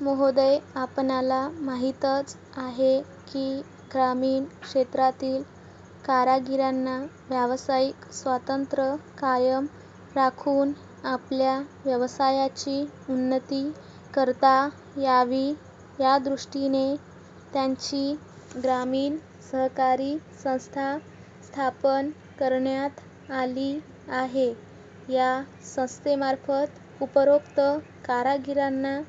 महोदय, आपणाला माहीतच आहे की ग्रामीण क्षेत्रातील कारागिरांना व्यावसायिक स्वातंत्र्य कायम राखून आपल्या व्यवसायाची उन्नती करता यावी यादृष्टीने त्यांची ग्रामीण सहकारी संस्था स्थापन करण्यात आली आहे. या संस्थेमार्फत उपरोक्त कारागिरांना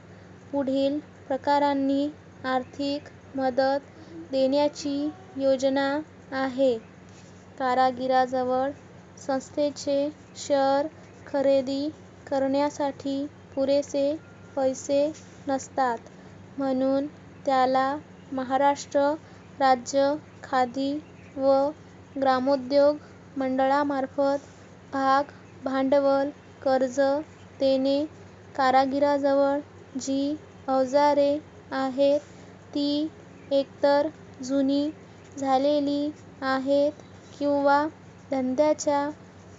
पुढील प्रकारांनी आर्थिक मदत देण्याची योजना आहे. कारागिराजवळ संस्थेचे शेअर खरेदी करण्यासाठी पुरेसे पैसे नसतात म्हणून त्याला महाराष्ट्र राज्य खादी व ग्रामोद्योग मंडळामार्फत भाग भांडवल कर्ज देणे, कारागिराजवळ जी अवजारे आहेत ती एकतर जुनी झालेली आहेत किंवा धंद्याच्या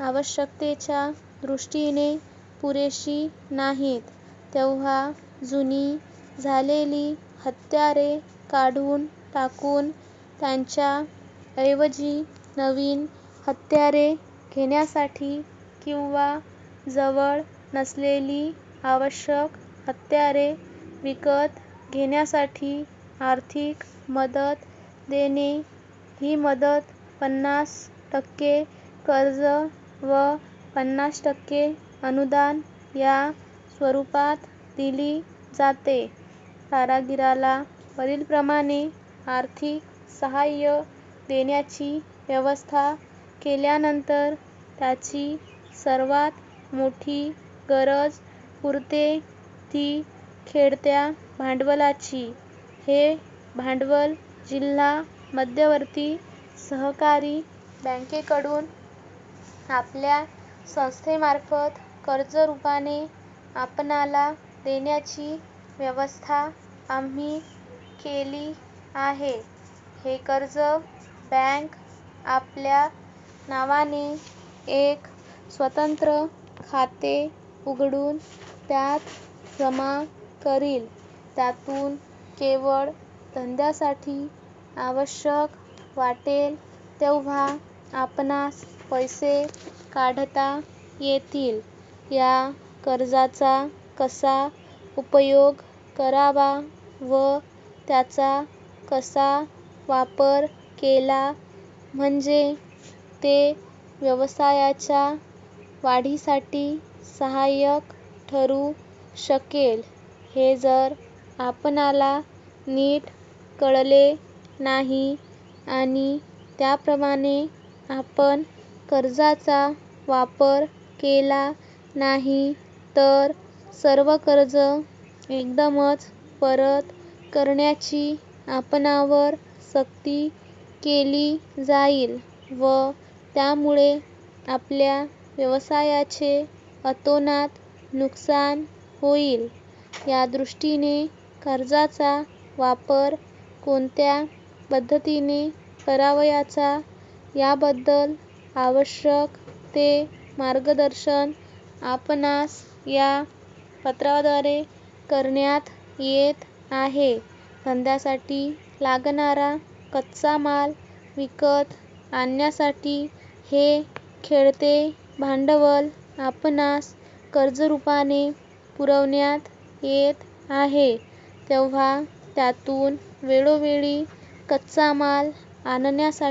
आवश्यकतेच्या दृष्टीने पुरेशी नाहीत तेव्हा जुनी झालेली हत्यारे काढून टाकून त्यांच्या ऐवजी नवीन हत्यारे घेण्यासाठी किंवा जवळ नसलेली आवश्यक हत्यारे विकत घेण्यासाठी आर्थिक मदत देणे. ही मदत पन्नास टक्के कर्ज व पन्नास टक्के अनुदान या स्वरूपात दिली जाते. कारागिराला वरीलप्रमाणे आर्थिक सहाय्य देण्याची व्यवस्था केल्यानंतर त्याची सर्वात मोठी गरज पुरते ती खेळत्या भांडवलाची. हे भांडवल जिल्हा मध्यवर्ती सहकारी बँकेकडून आपल्या संस्थेमार्फत कर्ज रूपाने आपणाला देण्याची व्यवस्था आम्ही केली आहे. हे कर्ज बँक आपल्या नावाने एक स्वतंत्र खाते उघडून त्यात जमा करील. त्यातून केवळ धंद्यासाठी आवश्यक वाटेल तेव्हा आपणास पैसे काढता येतील. या कर्जाचा कसा उपयोग करावा व त्याचा कसा वापर केला म्हणजे ते व्यवसायाच्या वाढीसाठी सहाय्यक ठरू शकेल. हे जर आपणाला नीट कळले नाही आणि त्याप्रमाणे आपण कर्जाचा वापर केला नाही तर सर्व कर्ज एकदमच परत करण्याची आपणावर सक्ती केली जाईल व त्यामुळे आपल्या व्यवसायाचे अतोनात नुकसान होईल. यादृष्टीने कर्जाचा वापर कोणत्या पद्धतीने करावयाचा याबद्दल आवश्यक ते मार्गदर्शन आपणास या पत्राद्वारे करण्यात येत आहे. धंद्यासाठी लागणारा कच्चा माल विकत आणण्यासाठी हे खेळते भांडवल आपणास कर्जरूपाने पुरवण्यात येत आहे. तेव्हा त्यातून वेळोवेळी कच्चा माल आणण्यासाठी